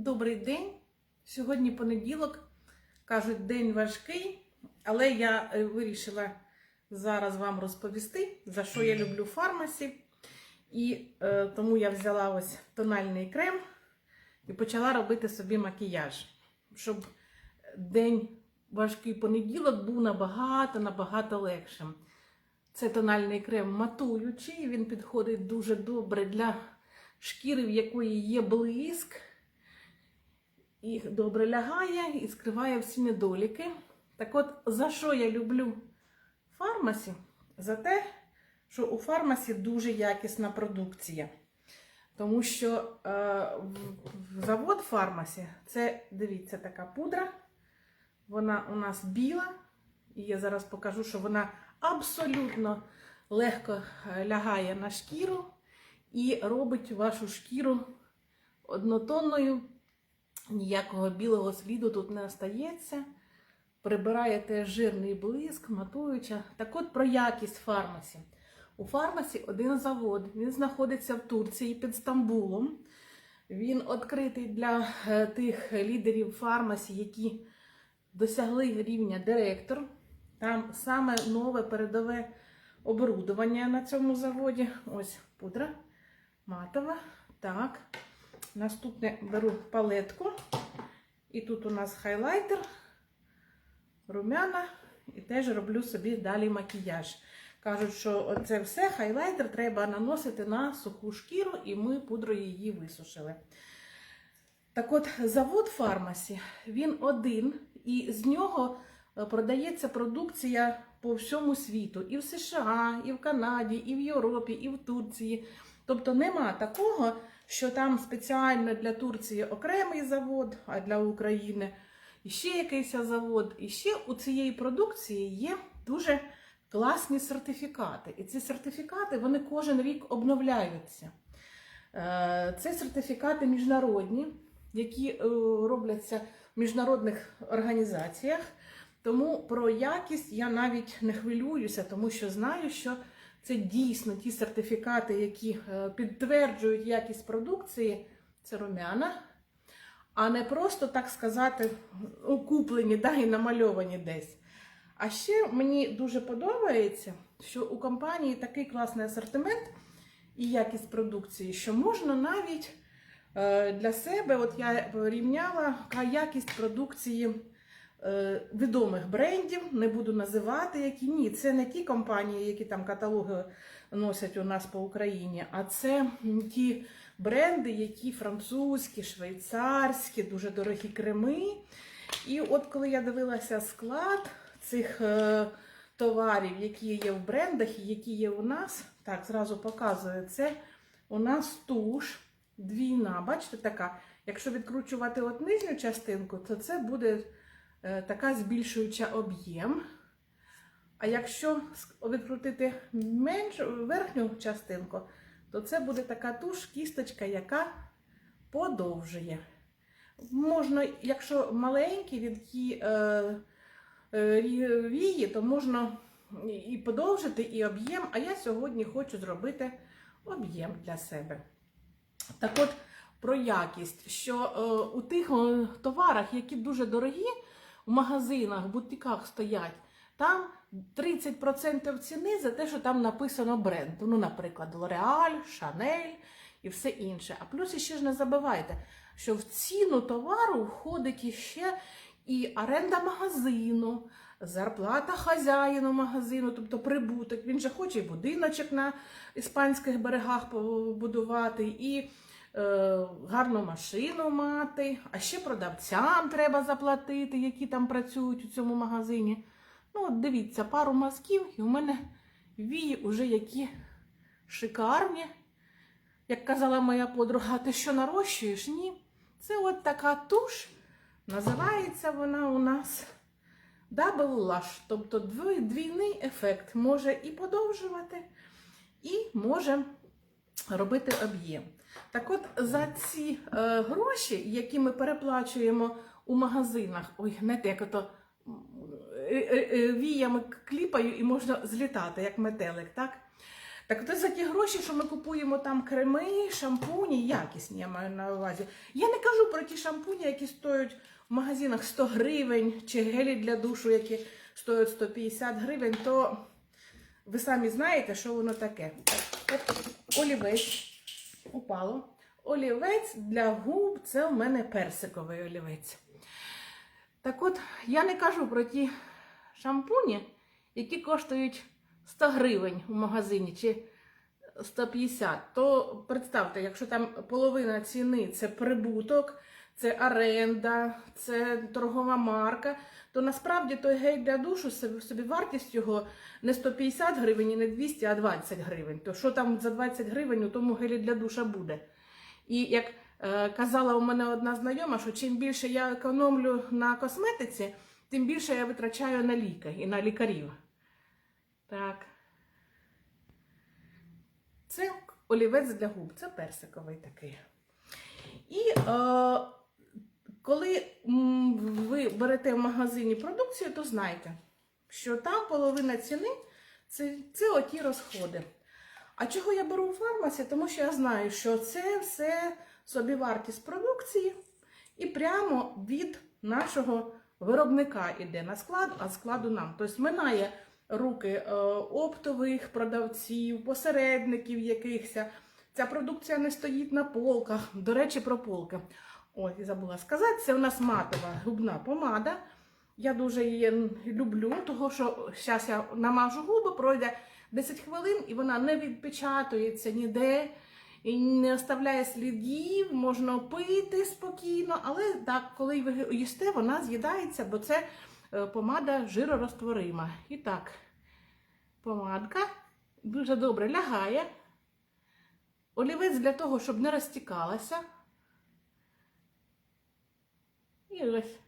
Добрий день. Сьогодні понеділок. Кажуть, день важкий, але я е, вирішила зараз вам розповісти, за що я люблю фармасі. І е, тому я взяла ось тональний крем і почала робити собі макіяж, щоб день важкий понеділок був набагато набагато легшим. Це тональний крем матуючий, він підходить дуже добре для шкіри, в якої є блиск, і добре лягає і скриває всі недоліки. Так от, за що я люблю фармасі? За те, що у фармасі дуже якісна продукція. Тому що е, завод фармасі це, дивіться, така пудра. Вона у нас біла, і я зараз покажу, що вона абсолютно легко е, лягає на шкіру і робить вашу шкіру однотонною. Ніякого білого сліду тут не остається. Прибирає теж жирний блиск, матуюча. Так от про якість фармасі. У фармасі один завод. Він знаходиться в Турції під Стамбулом. Він відкритий для е, тих лідерів фармасі, які досягли рівня директор. Там саме нове передове оборудовання на цьому заводі. Ось пудра матова. Так. Наступне беру палетку. І тут у нас хайлайтер, румяна. І теж роблю собі далі макіяж. Кажуть, що це все хайлайтер треба наносити на суху шкіру, і ми пудрою її висушили. Так от, завод фармасі, він один, і з нього е, продається продукція по всьому світу. І в США, і в Канаді, і в Європі, і в Турції. Тобто нема такого, що там спеціально для Турції окремий завод, а для України ще якийсь завод. І ще у цієї продукції є дуже класні сертифікати. І ці сертифікати вони кожен рік обновляються. Е, Це сертифікати міжнародні, які е, робляться в міжнародних організаціях. Тому про якість я навіть не хвилююся, тому що знаю, що це дійсно ті сертифікати, які е, підтверджують якість продукції, це румяна, а не просто, так сказати, ну, куплені да, і намальовані десь. А ще мені дуже подобається, що у компанії такий класний асортимент і якість продукції, що можна навіть е, для себе, от я порівняла якість продукції відомих брендів, не буду називати які. Ні, це не ті компанії, які там каталоги носять у нас по Україні, а це ті бренди, які французькі, швейцарські, дуже дорогі креми. І от коли я дивилася склад цих е, товарів, які є в брендах і які є у нас, так, зразу показую, це у нас туш двійна, бачите, така. Якщо відкручувати от нижню частинку, то це буде е, така збільшуюча об'єм. А якщо відкрутити меншу верхню частинку, то це буде така туш, кісточка, яка подовжує. Можна, якщо маленькі рідкі е, е, вії, то можна і подовжити, і об'єм. А я сьогодні хочу зробити об'єм для себе. Так от про якість, що е, у тих е, товарах, які дуже дорогі, в магазинах, в бутиках стоять, там 30% ціни за те, що там написано бренд. Ну, наприклад, L'Oreal, Chanel і все інше. А плюс іще ж не забувайте, що в ціну товару входить іще і оренда магазину, зарплата хазяїну магазину, тобто прибуток. Він же хоче і будиночок на іспанських берегах побудувати, і гарну машину мати, а ще продавцям треба заплатити, які там працюють у цьому магазині. Ну, от дивіться, пару мазків, і у мене вії уже які шикарні. Як казала моя подруга, ти що нарощуєш? Ні. Це от така туш. Називається вона у нас Double Lash, тобто двійний ефект. Може і подовжувати, і може робити об'єм. Так от за ці е, гроші, які ми переплачуємо у магазинах, ой, знаєте, як ото е, е, е, віями кліпаю і можна злітати, як метелик, так? Так от за ті гроші, що ми купуємо там креми, шампуні, якісні, я маю на увазі. Я не кажу про ті шампуні, які стоять в магазинах 100 гривень, чи гелі для душу, які стоять 150 гривень, то ви самі знаєте, що воно таке. От олівець упало. Олівець для губ це в мене персиковий олівець. Так от, я не кажу про ті шампуні, які коштують 100 гривень у магазині чи 150. То представте, якщо там половина ціни це прибуток, це оренда, це торгова марка, то насправді той гель для душу собі вартість його не 150 гривень і не 200, а 20 гривень. То що там за 20 гривень у тому гелі для душа буде? І як е, казала у мене одна знайома, що чим більше я економлю на косметиці, тим більше я витрачаю на ліки і на лікарів. Так. Це олівець для губ, це персиковий такий. І е, коли ви берете в магазині продукцію, то знайте, що там половина ціни це, це оті розходи. А чого я беру у фармасі? Тому що я знаю, що це все собівартість продукції і прямо від нашого виробника йде на склад, а складу нам. Тобто минає руки е, оптових продавців, посередників якихось. Ця продукція не стоїть на полках. До речі, про полки. Ой, і забула сказати, це у нас матова губна помада. Я дуже її люблю, тому що зараз я намажу губи, пройде 10 хвилин, і вона не відпечатується ніде і не оставляє слідів, можна пити спокійно, але так, коли ви їсте, вона з'їдається, бо це е, помада жиророзтворима. І так, помадка дуже добре лягає. Олівець для того, щоб не розтікалася. І ось.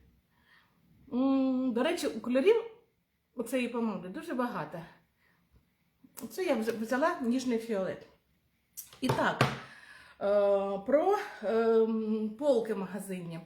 До речі, у кольорів оцеї помади дуже багато. Це я вз- взяла ніжний фіолет. І так, е, про ем, полки магазинні.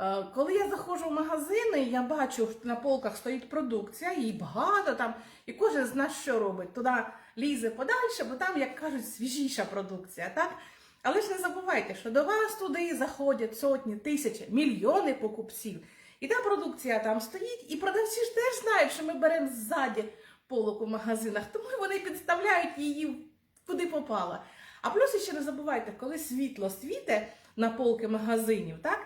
Е, Коли я заходжу в магазини, я бачу, що на полках стоїть продукція, її багато там, і кожен з нас що робить? Туди лізе подальше, бо там, як кажуть, свіжіша продукція. так? Але ж не забувайте, що до вас туди заходять сотні, тисячі, мільйони покупців. І та продукція там стоїть, і продавці ж теж знають, що ми беремо ззаді полок у магазинах, тому вони підставляють її куди попало. А плюс ще не забувайте, коли світло світе на полки магазинів, так?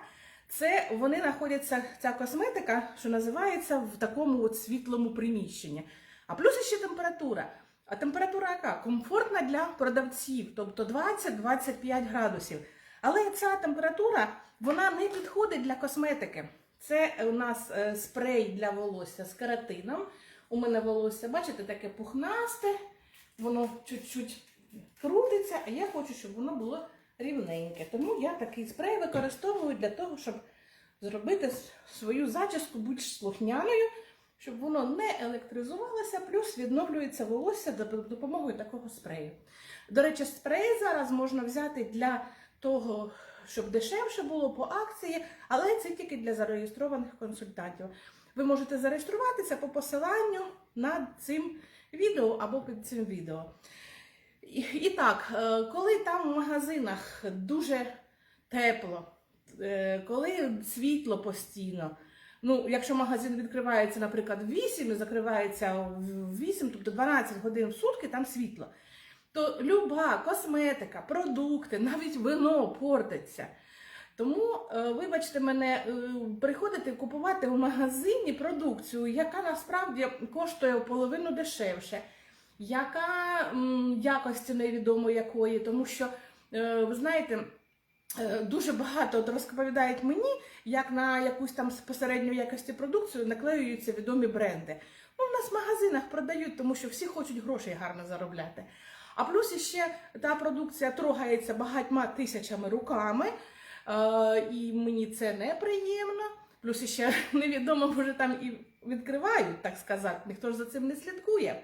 Це вони знаходяться, ця косметика, що називається в такому от світлому приміщенні. А плюс ще температура. А температура яка? Комфортна для продавців, тобто 20-25 градусів. Але ця температура вона не підходить для косметики. Це у нас е, спрей для волосся з кератином. У мене волосся, бачите, таке пухнасте, воно чуть-чуть крутиться, а я хочу, щоб воно було рівненьке. Тому я такий спрей використовую для того, щоб зробити свою зачіску більш слухняною, щоб воно не електризувалося, плюс відновлюється волосся за допомогою такого спрею. До речі, спрей зараз можна взяти для того, щоб дешевше було по акції, але це тільки для зареєстрованих консультантів. Ви можете зареєструватися по посиланню над цим відео або під цим відео. І, і так, е, коли там в магазинах дуже тепло, е, коли світло постійно, ну, якщо магазин відкривається, наприклад, в 8 і закривається в 8, тобто 12 годин в сутки, там світло, то люба косметика, продукти, навіть вино портиться. Тому, е, вибачте мене, е, приходити купувати в магазині продукцію, яка насправді коштує половину дешевше, яка якості невідомо якої, тому що, е, ви знаєте, дуже багато от розповідають мені, як на якусь там посередньої якості продукцію наклеюються відомі бренди. Ну, в нас в магазинах продають, тому що всі хочуть грошей гарно заробляти. А плюс іще та продукція трогається багатьма тисячами руками, е, і мені це неприємно. Плюс іще невідомо, може там і відкривають, так сказати, ніхто ж за цим не слідкує.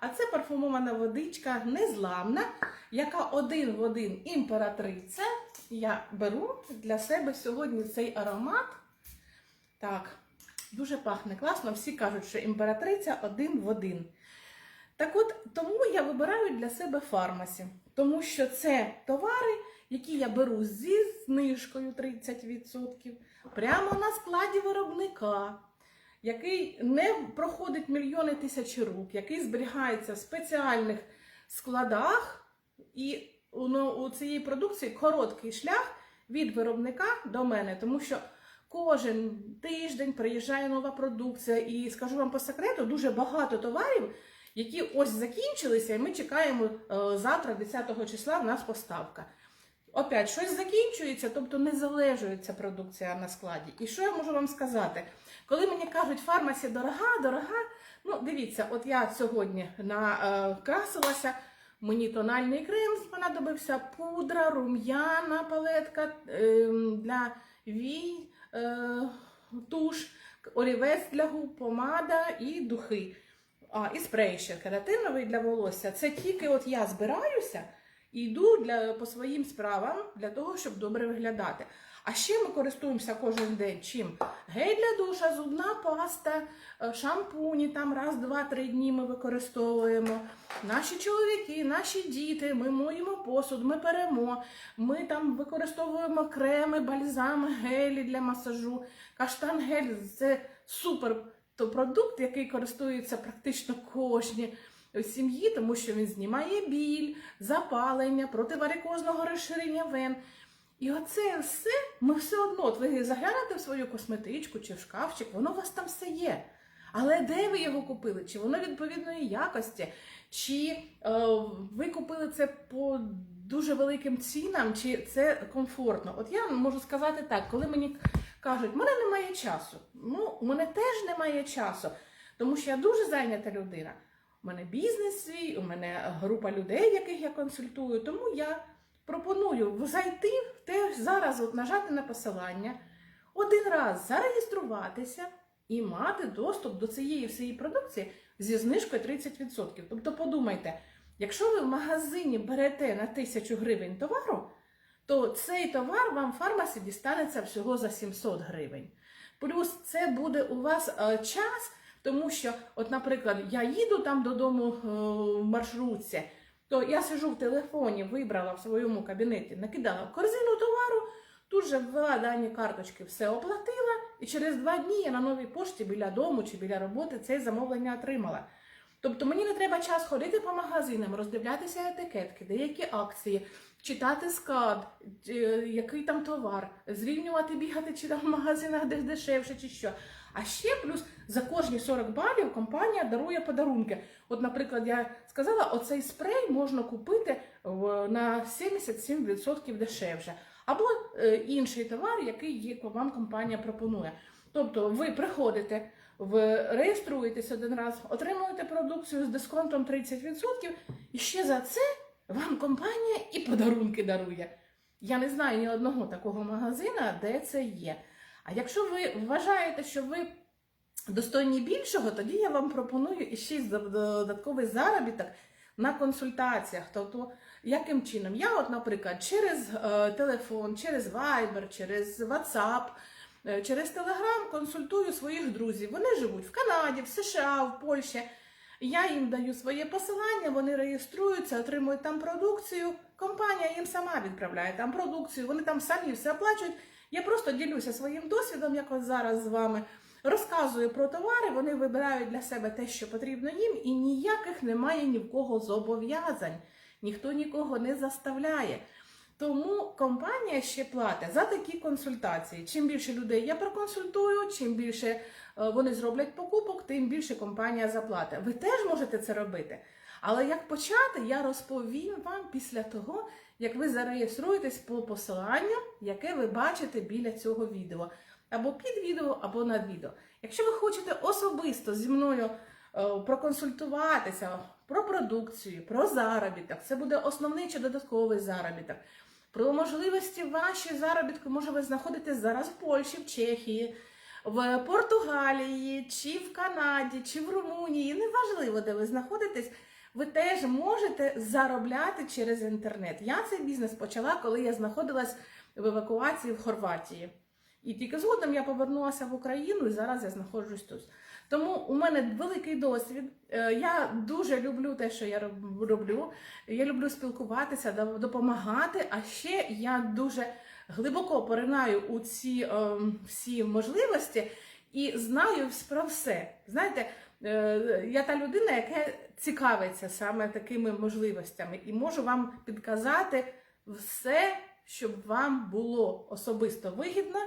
А це парфумована водичка незламна, яка один в один імператриця. Я беру для себе сьогодні цей аромат. Так, дуже пахне класно. Всі кажуть, що імператриця один в один. Так от тому я вибираю для себе фармасі, тому що це товари, які я беру зі знижкою 30%, прямо на складі виробника, який не проходить мільйони тисячі рук, який зберігається в спеціальних складах, і у цієї продукції короткий шлях від виробника до мене, тому що кожен тиждень приїжджає нова продукція, і скажу вам по секрету, дуже багато товарів, які ось закінчилися, і ми чекаємо е, завтра, 10 числа, в нас поставка. Опять щось закінчується, тобто не залежується продукція на складі. І що я можу вам сказати? Коли мені кажуть, фармасі дорога, дорога, ну дивіться, от я сьогодні накрасилася, мені тональний крем сподобався, пудра, рум'яна палетка ем, для вій, е, туш, олівець для губ, помада і духи. А, і спрей ще кератиновий для волосся. Це тільки от я збираюся і йду для, по своїм справам для того, щоб добре виглядати. А ще ми користуємося кожен день чим? Гель для душа, зубна паста, е, шампуні, там раз, два, три дні ми використовуємо. Наші чоловіки, наші діти, ми моємо посуд, ми перемо, ми там використовуємо креми, бальзами, гелі для масажу. Каштан гель це супер продукт, який користується практично кожні сім'ї, тому що він знімає біль, запалення, противарикозного розширення вен. І оце все, ми все одно, от ви заглянете в свою косметичку чи в шкафчик, воно у вас там все є. Але де ви його купили? Чи воно відповідної якості, чи е, ви купили це по дуже великим цінам, чи це комфортно? От я можу сказати так, коли мені кажуть, в мене немає часу. Ну, у мене теж немає часу, тому що я дуже зайнята людина. У мене бізнес свій, у мене група людей, яких я консультую, тому я пропоную зайти зараз, от нажати на посилання, один раз зареєструватися і мати доступ до цієї всієї продукції зі знижкою 30%. Тобто подумайте, якщо ви в магазині берете на 1000 гривень товару, то цей товар вам в фармасі дістанеться всього за 700 гривень. Плюс це буде у вас е, час, тому що, от, наприклад, я їду там додому е, в маршрутці, то я сижу в телефоні, вибрала в своєму кабінеті, накидала корзину товару, тут же ввела дані карточки, все оплатила, і через два дні я на новій пошті біля дому чи біля роботи це замовлення отримала. Тобто мені не треба час ходити по магазинам, роздивлятися етикетки, деякі акції, читати скад, е, який там товар, зрівнювати, бігати чи там в магазинах десь дешевше, чи що. А ще плюс за кожні 40 балів компанія дарує подарунки. От, наприклад, я сказала, оцей спрей можна купити на 77% дешевше. Або е, інший товар, який вам компанія пропонує. Тобто ви приходите, ви реєструєтесь один раз, отримуєте продукцію з дисконтом 30%, і ще за це вам компанія і подарунки дарує. Я не знаю ні одного такого магазина, де це є. А якщо ви вважаєте, що ви достойні більшого, тоді я вам пропоную іще й додатковий заробіток на консультаціях. Тобто, яким чином? Я, от, наприклад, через е, телефон, через Viber, через WhatsApp, е, через Telegram консультую своїх друзів. Вони живуть в Канаді, в США, в Польщі. Я їм даю своє посилання, вони реєструються, отримують там продукцію. Компанія їм сама відправляє там продукцію, вони там самі все оплачують. Я просто ділюся своїм досвідом, як от зараз з вами. Розказую про товари, вони вибирають для себе те, що потрібно їм, і ніяких немає ні в кого зобов'язань. Ніхто нікого не заставляє. Тому компанія ще платить за такі консультації. Чим більше людей я проконсультую, чим більше е, вони зроблять покупок, тим більше компанія заплатить. Ви теж можете це робити. Але як почати, я розповім вам після того, як ви зареєструєтесь по посиланню, яке ви бачите біля цього відео. Або під відео, або над відео. Якщо ви хочете особисто зі мною е, проконсультуватися про продукцію, про заробіток, це буде основний чи додатковий заробіток. Про можливості вашої заробітку, може ви знаходитесь зараз в Польщі, в Чехії, в Португалії, чи в Канаді, чи в Румунії. Неважливо, де ви знаходитесь, ви теж можете заробляти через інтернет. Я цей бізнес почала, коли я знаходилась в евакуації в Хорватії. І тільки згодом я повернулася в Україну і зараз я знаходжусь тут. Тому у мене великий досвід. Е, Я дуже люблю те, що я роблю. Я люблю спілкуватися, допомагати. А ще я дуже глибоко поринаю у ці ем, всі можливості і знаю про все. Знаєте, я та людина, яка цікавиться саме такими можливостями, і можу вам підказати все, щоб вам було особисто вигідно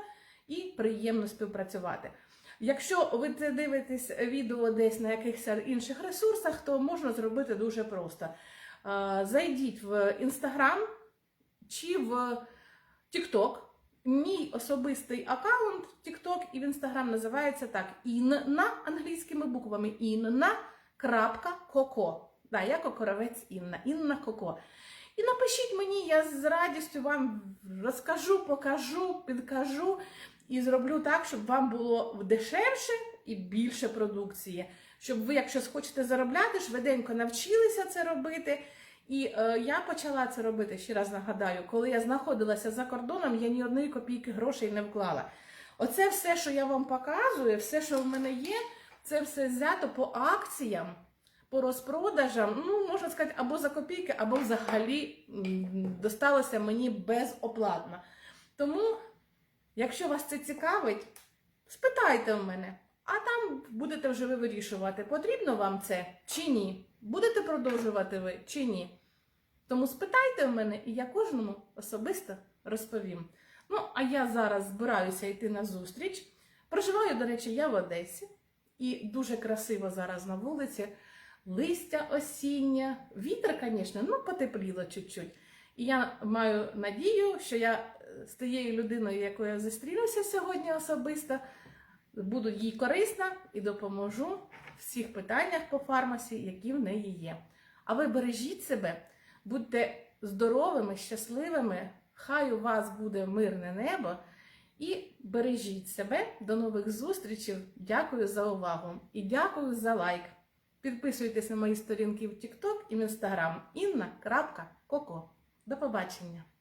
і приємно співпрацювати. Якщо ви це дивитесь відео десь на якихось інших ресурсах, то можна зробити дуже просто. Е, Зайдіть в Інстаграм чи в TikTok. Мій особистий аккаунт TikTok і в Instagram називається так: інна англійськими буквами інна крапка коко. Да, я кокоровець Інна, Інна Коко. І напишіть мені, я з радістю вам розкажу, покажу, підкажу і зроблю так, щоб вам було дешевше і більше продукції. Щоб ви, якщо хочете заробляти, швиденько навчилися це робити. І е, я почала це робити, ще раз нагадаю, коли я знаходилася за кордоном, я ні одної копійки грошей не вклала. Оце все, що я вам показую, все, що в мене є, це все взято по акціям, по розпродажам, ну, можна сказати, або за копійки, або взагалі досталося мені безоплатно. Тому, якщо вас це цікавить, спитайте в мене, а там будете вже ви вирішувати, потрібно вам це чи ні. Будете продовжувати ви чи ні? Тому спитайте в мене, і я кожному особисто розповім. Ну, а я зараз збираюся йти на зустріч. Проживаю, до речі, я в Одесі, і дуже красиво зараз на вулиці. Листя осіння, вітер, звісно, ну потепліло чуть-чуть. І я маю надію, що я е, з тією людиною, якою я зустрілася сьогодні особисто, буду їй корисна і допоможу в всіх питаннях по фармасі, які в неї є. А ви бережіть себе, будьте здоровими, щасливими, хай у вас буде мирне небо. І бережіть себе. До нових зустрічей. Дякую за увагу і дякую за лайк. Підписуйтесь на мої сторінки в TikTok і в Instagram. Інна.коко. До побачення!